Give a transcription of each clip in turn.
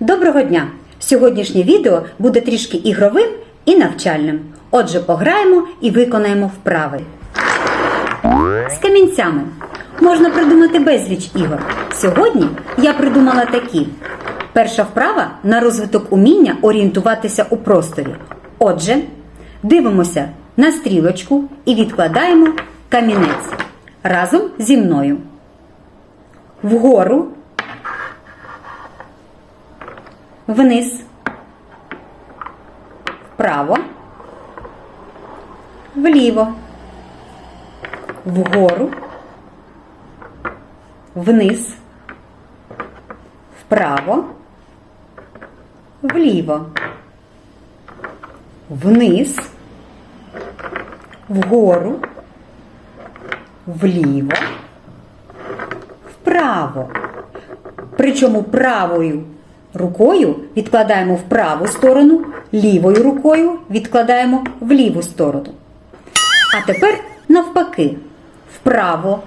Доброго дня! Сьогоднішнє відео буде трішки ігровим і навчальним. Отже, пограємо і виконаємо вправи. З камінцями можна придумати безліч ігор. Сьогодні я придумала такі. Перша вправа на розвиток уміння орієнтуватися у просторі. Отже, дивимося на стрілочку і відкладаємо камінець разом зі мною. Вгору, вниз, вправо, вліво, вгору, вниз, вправо, вліво, вниз, вгору, вліво, вправо. Причому правою рукою відкладаємо в праву сторону, лівою рукою відкладаємо в ліву сторону. А тепер навпаки, вправо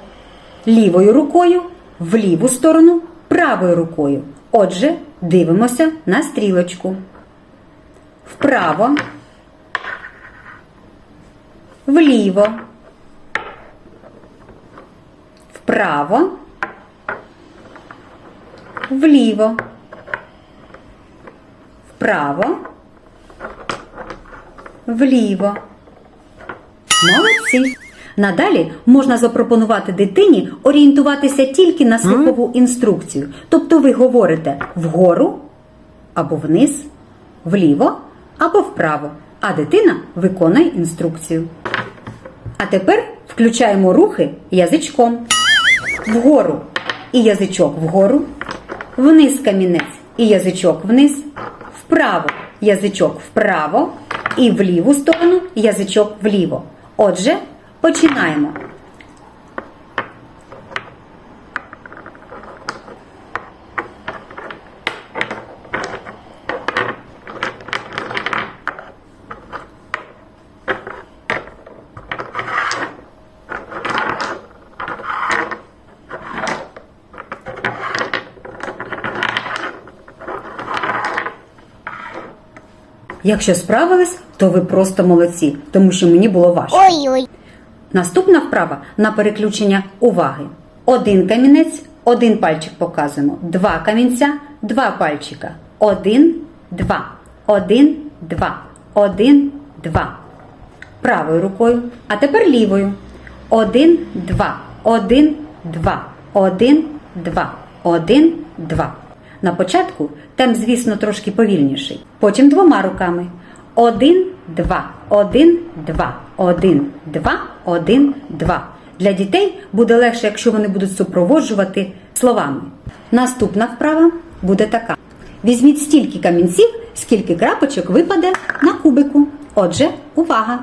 лівою рукою, в ліву сторону правою рукою. Отже, дивимося на стрілочку. Вправо, вліво, вправо, вліво, вправо, вліво. Молодці! Надалі можна запропонувати дитині орієнтуватися тільки на слухову інструкцію. Тобто ви говорите вгору або вниз, вліво або вправо, а дитина виконує інструкцію. А тепер включаємо рухи язичком. Вгору і язичок вгору, вниз камінець і язичок вниз, вправо язичок вправо і в ліву сторону язичок вліво. Отже, починаємо. Якщо справились, то ви просто молодці, тому що мені було важко. Ой-ой. Наступна вправа на переключення уваги. Один камінець, один пальчик показуємо. Два камінця, два пальчика. Один, два. Один, два. Один, два. Правою рукою. А тепер лівою. Один, два. Один, два. Один, два. Один, два. На початку темп, звісно, трошки повільніший. Потім двома руками. Один, два, один, два, один, два, один, два. Для дітей буде легше, якщо вони будуть супроводжувати словами. Наступна вправа буде така: візьміть стільки камінців, скільки крапочок випаде на кубику. Отже, увага!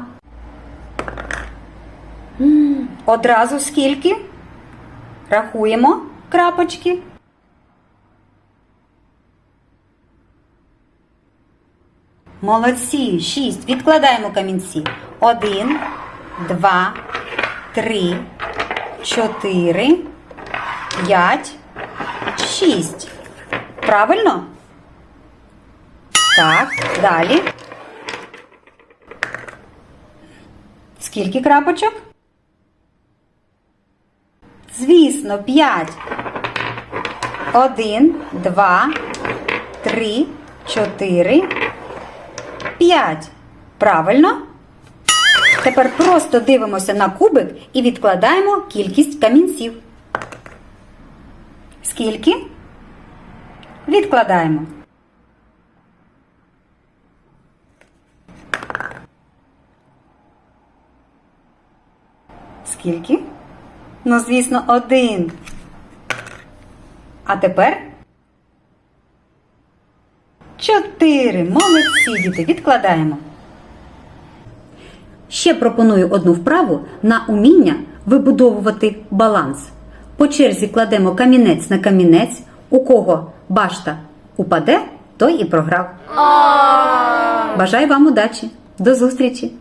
Одразу скільки? Рахуємо крапочки. Молодці, шість. Відкладаємо камінці. Один, два, три, чотири, п'ять, шість. Правильно? Так, далі. Скільки крапочок? Звісно, п'ять. Один, два, три, чотири. П'ять. Правильно? Тепер просто дивимося на кубик і відкладаємо кількість камінців. Скільки? Відкладаємо. Скільки? Ну, звісно, один. А тепер Чотири. Молодці, діти. Відкладаємо. Ще пропоную одну вправу на уміння вибудовувати баланс. По черзі кладемо камінець на камінець. У кого башта упаде, той і програв. Бажаю вам удачі. До зустрічі!